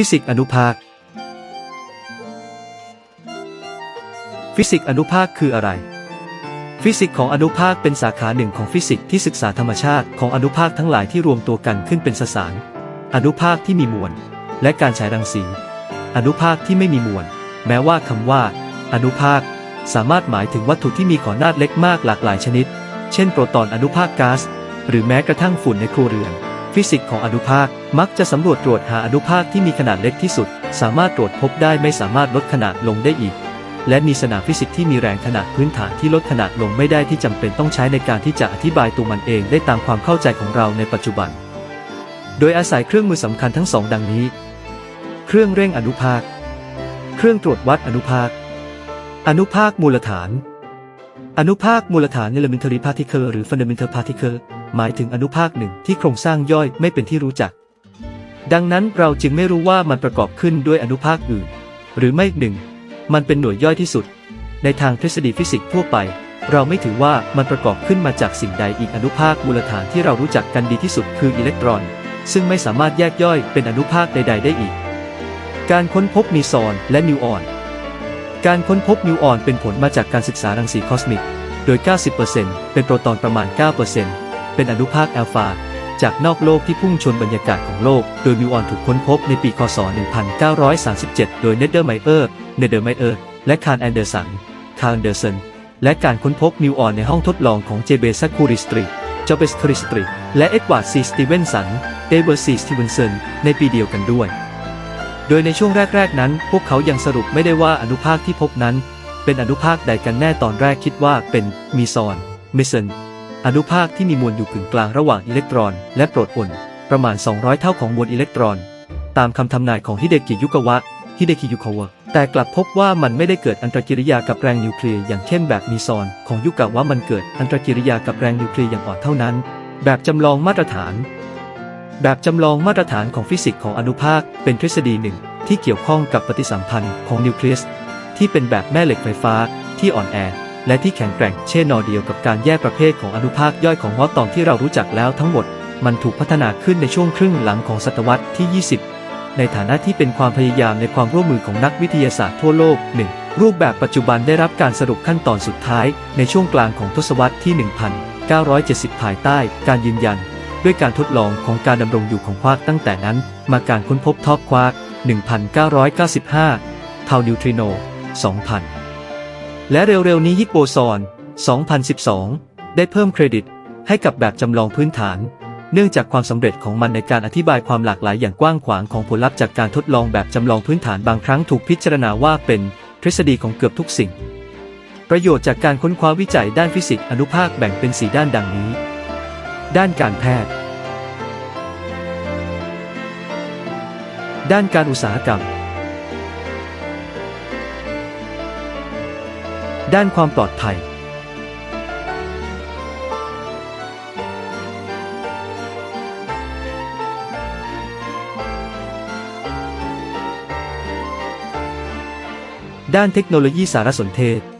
ฟิสิกส์อนุภาค ฟิสิกส์อนุภาคคืออะไร ฟิสิกส์ของอนุภาคเป็นสาขาหนึ่งของฟิสิกส์ที่ศึกษาธรรมชาติของอนุภาคทั้งหลายที่รวมตัวกันขึ้นเป็นสสาร อนุภาคที่มีมวล และการฉายรังสี อนุภาคที่ไม่มีมวล แม้ว่าคำว่า อนุภาค สามารถหมายถึงวัตถุที่มีขอนาฏเล็กมากหลากหลายชนิด เช่น โปรตอนอนุภาคก๊าซหรือแม้กระทั่งฝุ่นในครัวเรือน ฟิสิกส์ของอนุภาค มักจะสำรวจตรวจหาอนุภาคที่มีขนาดเล็กที่สุด สามารถตรวจพบได้ไม่สามารถลดขนาดลงได้อีก และมีสนามฟิสิกส์ที่มีแรงขนาดพื้นฐานที่ลดขนาดลงไม่ได้ที่จำเป็นต้องใช้ในการที่จะอธิบายตัวมันเองได้ตามความเข้าใจของเราในปัจจุบัน โดยอาศัยเครื่องมือสำคัญทั้งสองดังนี้ เครื่องเร่งอนุภาค เครื่องตรวจวัดอนุภาค อนุภาคมูลฐาน อนุภาคมูลฐาน elementary particle หรือ fundamental particle หมายถึงอนุภาคหนึ่งที่โครงสร้างย่อยไม่เป็นที่รู้จัก ดังนั้นเราจึงไม่รู้ว่ามันประกอบขึ้นด้วยอนุภาคอื่น หรือไม่หนึ่ง มันเป็นหน่วยย่อยที่สุด ในทางทฤษฎีฟิสิกส์ทั่วไป เราไม่ถือว่ามันประกอบขึ้นมาจากสิ่งใดอีกอนุภาคมูลฐานที่เรารู้จักกันดีที่สุดคืออิเล็กตรอน ซึ่งไม่สามารถแยกย่อยเป็นอนุภาคใด ๆ ได้อีก การค้นพบมีซอนและนิวออน การค้นพบนิวออนเป็นผลมาจากการศึกษารังสีคอสมิก โดย 90%เป็นโปรตอนประมาณ 9% เป็นอนุภาคแอลฟาจากนอกโลกที่พุ่งชนบรรยากาศของโลก โดยนิวออนถูกค้นพบในปี คศ 1937 โดยเนเดอร์ไมเออร์เนเดอร์ไมเออร์ และคาร์นแอนเดอร์สัน คาร์นแอนเดอร์สัน และการค้นพบนิวออนในห้องทดลองของเจเบซักคูริสตรีจอเบสคริสตรีและเอ็ดวาร์ดซีสตีเวนสันเอเวอร์ซีสตีเวนสัน ในปีเดียวกันด้วย โดยในช่วงแรก ๆ นั้น พวกเขายังสรุปไม่ได้ว่าอนุภาคที่พบนั้น เป็นอนุภาคใดกันแน่ตอนแรกคิดว่าเป็นมีซอนเมสัน อนุภาคที่มีมวลอยู่กึ่งกลางระหว่างอิเล็กตรอน และโปรตอน ประมาณ 200 เท่าของมวลอิเล็กตรอน ตามคำทำนายของฮิเดกิยุกวะฮิเดกิยุคาวะแต่กลับพบว่ามันไม่ได้เกิดอันตรกิริยากับแรงนิวเคลียร์อย่างเข้มแบบมีซอน ของยุกาวะมันเกิดอันตรกิริยากับแรงนิวเคลียร์อย่างอ่อนเท่านั้น แบบจำลองมาตรฐาน แบบจำลองมาตรฐานของฟิสิกส์ของอนุภาคเป็นทฤษฎีหนึ่ง ที่เกี่ยวข้องกับปฏิสัมพันธ์ของนิวเคลียสที่เป็นแบบแม่เหล็กไฟฟ้าที่อ่อนแอ และที่แข็งแกร่งเช่นนอเดียวกับการแยกประเภทของอนุภาคย่อยของวอตตอนที่เรารู้จักแล้วทั้งหมด มันถูกพัฒนาขึ้นในช่วงครึ่งหลังของศตวรรษที่ 20 ในฐานะที่เป็นความพยายามในความร่วมมือของนักวิทยาศาสตร์ทั่วโลกหนึ่งรูปแบบปัจจุบันได้รับการสรุปขั้นตอนสุดท้าย ในช่วงกลางของทศวรรษที่ 1970 ภายใต้ การยืนยัน ด้วยการทดลองของการดำรงอยู่ของควากตั้งแต่นั้น มาการค้นพบท็อปควาก 1995เทานิวทริโน 2000 และเร็วๆนี้ฮิกโบซอน 2012 ได้เพิ่มเครดิตให้กับแบบจำลองพื้นฐาน เนื่องจากความสำเร็จของมันในการอธิบายความหลากหลายอย่างกว้างขวางของผลลัพธ์จากการทดลองแบบจำลองพื้นฐานบางครั้งถูกพิจารณาว่าเป็นทฤษฎีของเกือบทุกสิ่ง ประโยชน์จากการค้นคว้าวิจัยด้านฟิสิกส์อนุภาคแบ่งเป็น4ด้านดังนี้ ด้านการแพทย์ ด้านการอุตสาหกรรม ด้านความปลอดภัย ด้านเทคโนโลยีสารสนเทศ